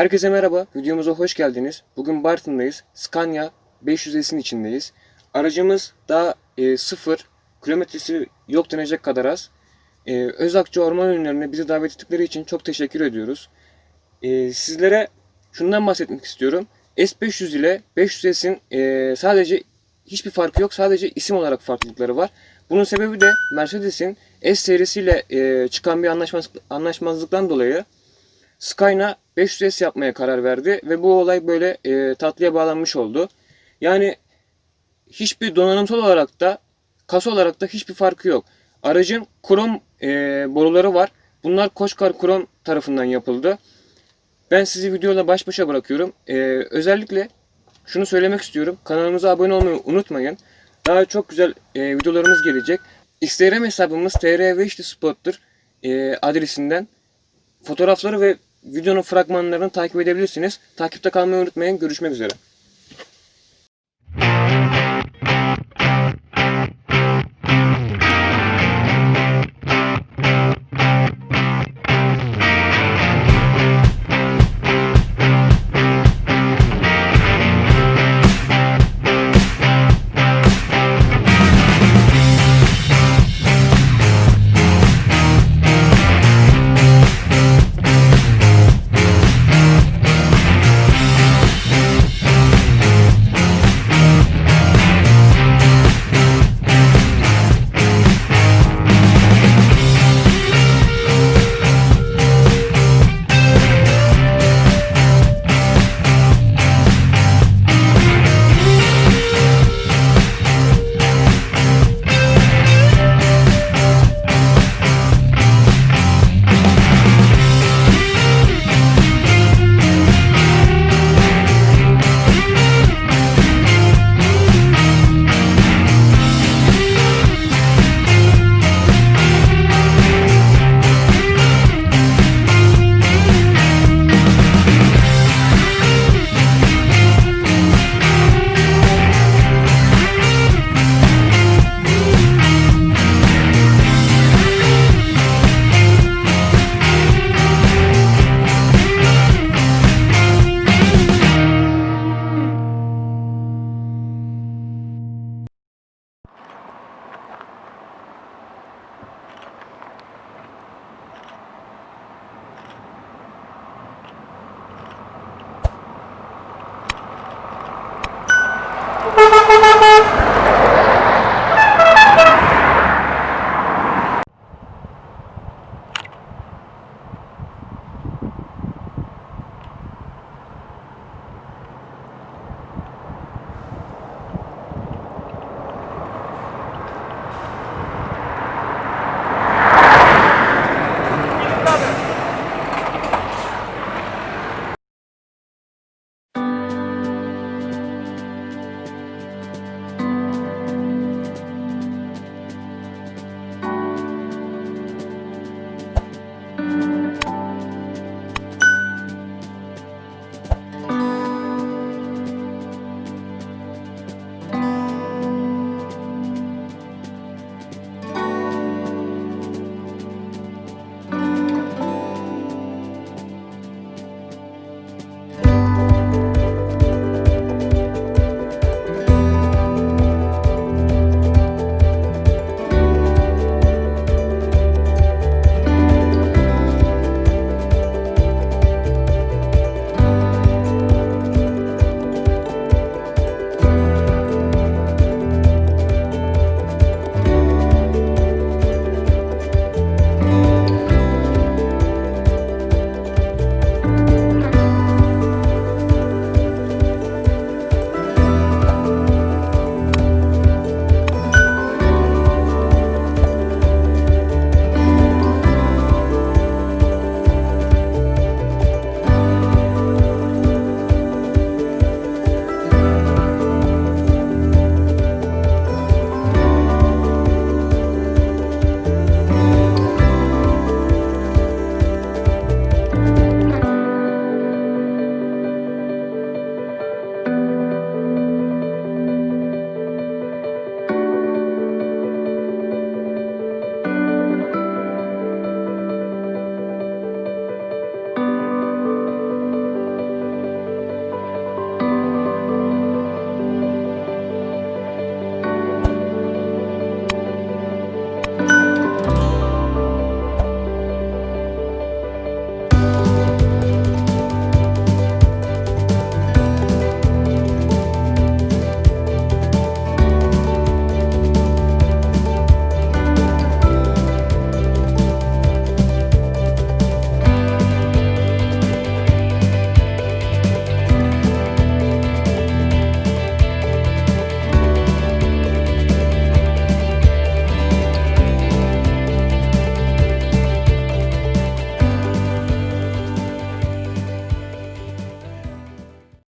Herkese merhaba, videomuza hoş geldiniz. Bugün Bartın'dayız. Scania 500S'in içindeyiz. Aracımız daha e, sıfır, kilometresi yok denecek kadar az. E, Özakçı Orman Ürünlerine bizi davet ettikleri için çok teşekkür ediyoruz. E, sizlere şundan bahsetmek istiyorum. S500 ile 500S'in e, sadece hiçbir farkı yok. Sadece isim olarak farklılıkları var. Bunun sebebi de Mercedes'in S serisiyle e, çıkan bir anlaşmazlık, anlaşmazlıktan dolayı Skyna 500S yapmaya karar verdi ve bu olay böyle e, tatlıya bağlanmış oldu. Yani hiçbir donanımsal olarak da kasa olarak da hiçbir farkı yok. Aracın krom e, boruları var. Bunlar Koçkar Krom tarafından yapıldı. Ben sizi videoyla baş başa bırakıyorum. E, özellikle şunu söylemek istiyorum. Kanalımıza abone olmayı unutmayın. Daha çok güzel e, videolarımız gelecek. Instagram hesabımız trv spot'tur e, adresinden fotoğrafları ve videonun fragmanlarını takip edebilirsiniz. Takipte kalmayı unutmayın. Görüşmek üzere.